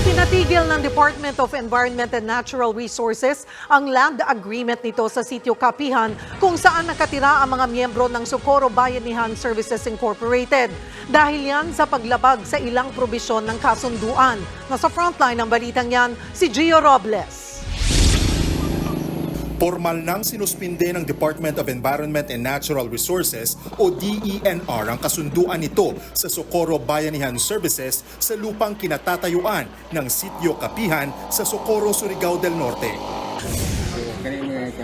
Ipinatigil ng Department of Environment and Natural Resources ang land agreement nito sa sitio Kapihan kung saan nakatira ang mga miyembro ng Socorro Bayanihan Services Incorporated. Dahil yan sa paglabag sa ilang probisyon ng kasunduan. Nasa frontline ng balitang yan, si Gio Robles. Formal nang sinuspinde ng Department of Environment and Natural Resources o DENR ang kasunduan nito sa Socorro Bayanihan Services sa lupang kinatatayuan ng Sitio Kapihan sa Socorro, Surigao del Norte.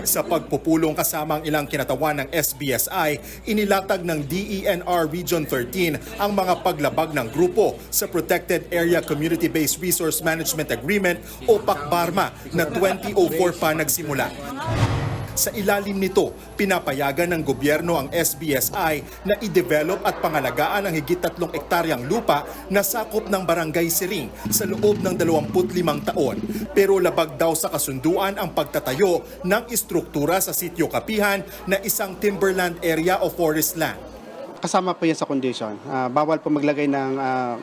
Sa pagpupulong kasama ang ilang kinatawan ng SBSI, inilatag ng DENR Region 13 ang mga paglabag ng grupo sa Protected Area Community-Based Resource Management Agreement o PACBARMA na 2004 pa nagsimula. Sa ilalim nito, pinapayagan ng gobyerno ang SBSI na i-develop at pangalagaan ang higit tatlong ektaryang lupa na sakop ng Barangay Siring sa loob ng 25 taon. Pero labag daw sa kasunduan ang pagtatayo ng istruktura sa sitio Kapihan na isang timberland area o forest land. kasama po yan sa condition. Ah, bawal po maglagay ng ah,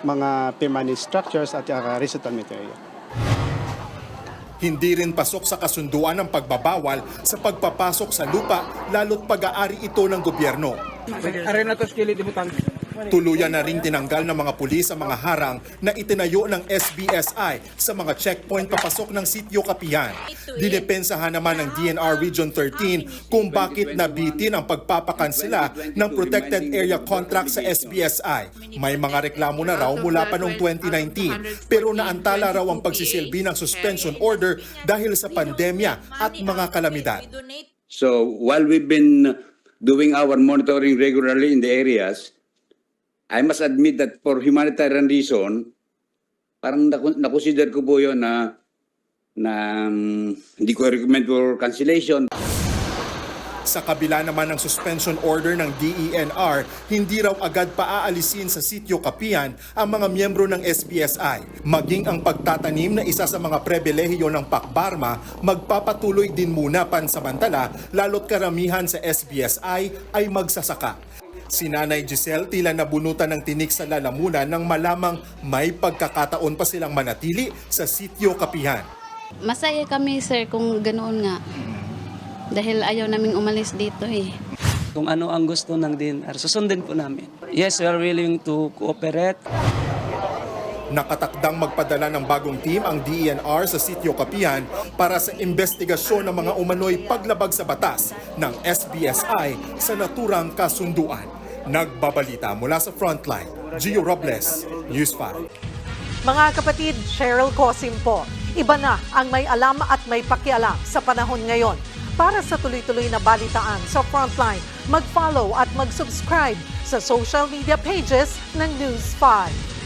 mga permanent structures at uh, resettlement area. Hindi rin pasok sa kasunduan ang pagbabawal sa pagpapasok sa lupa lalo't pag-aari ito ng gobyerno. Arena to dibutan. Tuluyan na ring tinanggal ng mga pulis ang mga harang na itinayo ng SBSI sa mga checkpoint papasok ng sitio Kapihan. Dinepensahan naman ng DNR Region 13 kung bakit nabitin ang pagpapakansela ng protected area contract sa SBSI. May mga reklamo na raw mula pa noong 2019 pero naantala raw ang pagsisilbi ng suspension order dahil sa pandemya at mga kalamidad. So while we've been doing our monitoring regularly in the areas, I must admit that for humanitarian reason, parang nakonsider ko po yun na na um, hindi ko recommend for cancellation. Sa kabila naman ng suspension order ng DENR, hindi raw agad paaalisin sa sitio Kapihan ang mga miyembro ng SBSI. Maging ang pagtatanim na isa sa mga pribilehiyo ng Pakbarma, magpapatuloy din muna pansamantala lalo't karamihan sa SBSI ay magsasaka. Si Nanay Giselle tila nabunutan ng tinik sa lalamunan nang malamang may pagkakataon pa silang manatili sa sitio Kapihan. Masaya kami sir kung ganoon nga. Dahil ayaw naming umalis dito eh. Kung ano ang gusto ng DNR, susundin po namin. Yes, we are willing to cooperate. Nakatakdang magpadala ng bagong team ang DENR sa sitio Kapihan para sa investigasyon ng mga umano'y paglabag sa batas ng SBSI sa naturang kasunduan. Nagbabalita mula sa Frontline, Gio Robles, News 5. Mga kapatid, Cheryl Cosim po. Iba na ang may alam at may pakialam sa panahon ngayon. Para sa tuloy-tuloy na balitaan sa Frontline, mag-follow at mag-subscribe sa social media pages ng News 5.